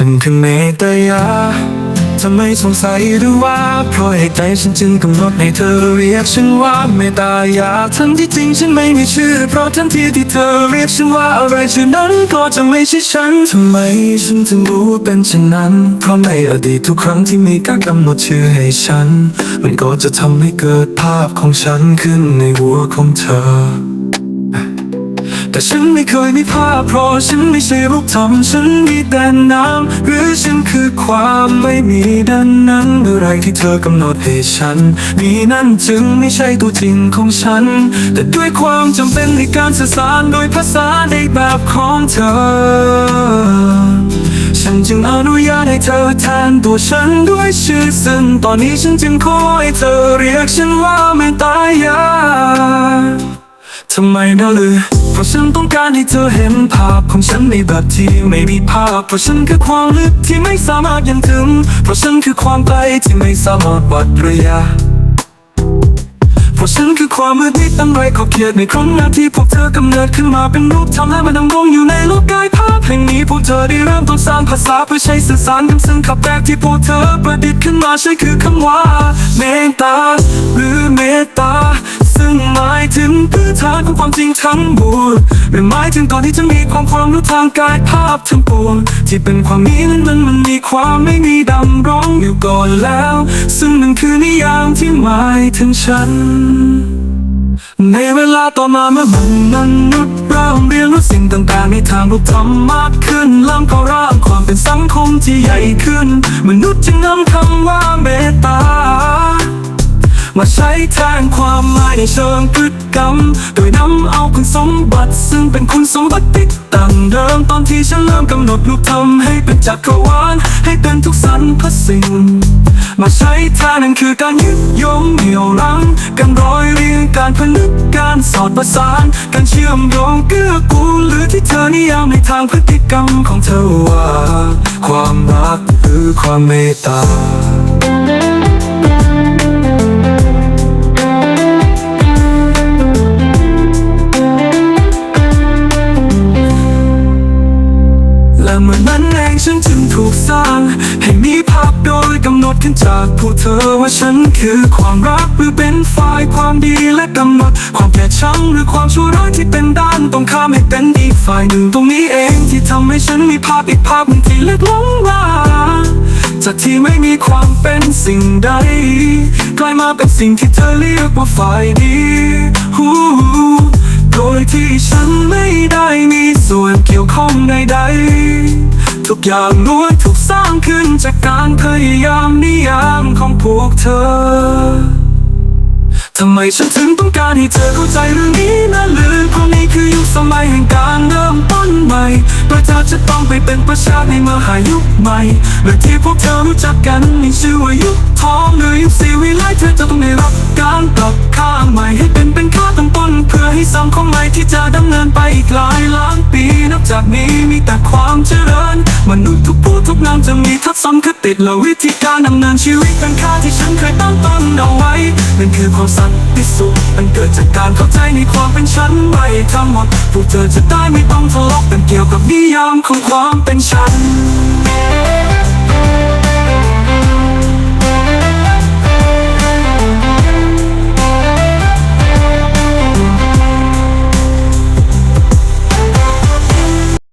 ฉันคือเมตยาทำไมสงสัยหรือว่า เพราะเหตุใดฉันจึงกำหนดให้เธอเรียกฉันว่าเมตายาทั้งที่จริงฉันไม่มีชื่อ เพราะทันทีที่เธอเรียกฉันว่าอะไรชื่อนั้นก็จะไม่ใช่ฉันทำไมฉันถึงรู้ว่าเป็นเช่นนั้น เพราะในอดีตทุกครั้งที่มีการกำหนดชื่อให้ฉัน มันก็จะทำให้เกิดภาพของฉันขึ้นในหัวของเธอ แต่ฉันไม่เคยมีภาพเพราะฉันไม่ใช่รูปธรรมฉันมีแต่น้ำหรือฉันคือความไม่มีดังนั้นอะไรที่เธอกำหนดให้ฉัน มีนั่นจึงไม่ใช่ตัวจริงของฉัน แต่ด้วยความจำเป็นในการสื่อสารโดยภาษาในแบบของเธอฉันจึงอนุญาตให้เธอแทนตัวฉันด้วยชื่อซึ่งตอนนี้ฉันจึงขอให้เธอเรียกฉันว่าแม่ตายาำไมนะลือ เพราะฉันต้องการให้เธอเห็นภาพของฉันในแบบที่ไม่มีภาพ เพราะฉันคือความลึกที่ไม่สามารถยังถึง เพราะฉันคือความไกลที่ไม่สามารถวัดระยะ เพราะฉันคือความมืดมิดตั้งไรขอบเขตในครั้งนาที่พวกเธอกำเนิดขึ้นมาเป็นรูปธรรมและมันดำรงอยู่ในโลกกายภาพแห่งนี้พวกเธอได้เริ่มต้นสร้างภาษาเพื่อใช้สื่อสารกันซึ่งคำแรกที่พวกเธอประดิษฐ์ขึ้นมาใช่คือคำว่าเมตตาหรือเมตตา ถึงพื้นฐานของความจริงทั้งมวลหรือหมายถึงก่อนที่จะมีความความรู้ทางกายภาพทั้งปวงที่เป็นความมีนั้นมันมันมีความไม่มีดำร้องอยู่ก่อนแล้ว ซึ่งนั่นคือนิยามที่หมายถึงฉัน ในเวลาต่อมาเมื่อมนุษย์เริ่มเรียนรู้สิ่งต่างๆในทางรูปธรรมมากขึ้นเริ่มเข้าร่างความเป็นสังคมที่ใหญ่ขึ้น มนุษย์จึงนำคำว่าเมตตามาใช้แทน ความหมายในเชิงพฤติกรรม โดยนำเอาคุณสมบัติ ซึ่งเป็นคุณสมบัติติดต่างเดิมตอนที่ฉันเริ่มกำหนดรูปธรรมให้เป็นจักรวาลให้เป็นทุกสรรพสิ่ง มาใช้แทนนั่นคือการยึดโยงเหนี่ยวรั้งการร้อยเรียงการผนึกการสอดประสาน การเชื่อมโยงเกื้อกูลหรือที่เธอนิยามในทางพฤติกรรมของเธอว่า ความรักหรือความเมตตา และเมื่อนั้นเองฉันจึงถูกสร้าง ให้มีภาพโดยกำหนดขึ้นจากผู้เธอว่าฉันคือความรักหรือเป็นฝ่ายความดีและกำหนด ความเกลียดชังหรือความชั่วร้ายที่เป็นด้านตรงข้ามให้เป็นอีกฝ่ายหนึ่งตรงนี้เองที่ทำให้ฉันมีภาพอีกภาพหนึ่งที่เล็กลงว่าจากที่ไม่มีความเป็นสิ่งใด กลายมาเป็นสิ่งที่เธอเรียกว่าฝ่ายดีฮู้โดยที่ฉันไม่ได้มีส่วนเกี่ยวข้องใดๆ กอย่างล้วนถูกสร้างขึ้นจากการพยายามนิยามของพวกเธอ ทำไมฉันถึงต้องการให้เธอเข้าใจเรื่องนี้นะหรือเพราะนี่คือยุคสมัยแห่งการเริ่มต้นใหม่โดยเธอจะต้องไปเป็นประชาในมหายุคใหม่หรือที่พวกเธอรู้จักกันมีชื่อว่ายุคทองหรือยุคสีวิไลเธอจะต้องได้รับก แต่ความเจริญ มนุษย์ทุกผู้ทุกนามจะมีทัศนคติและวิธีการดำเนินชีวิตเป็นค่าที่ฉันเคยตั้งต้นเอาไว้นั่นคือความสันติสุขมันเกิดจากการเข้าใจในความเป็นฉันไปทั้งหมดพวกเธอจะได้ไม่ต้องทะเลาะกันเกี่ยวกับนิยามของความเป็นฉัน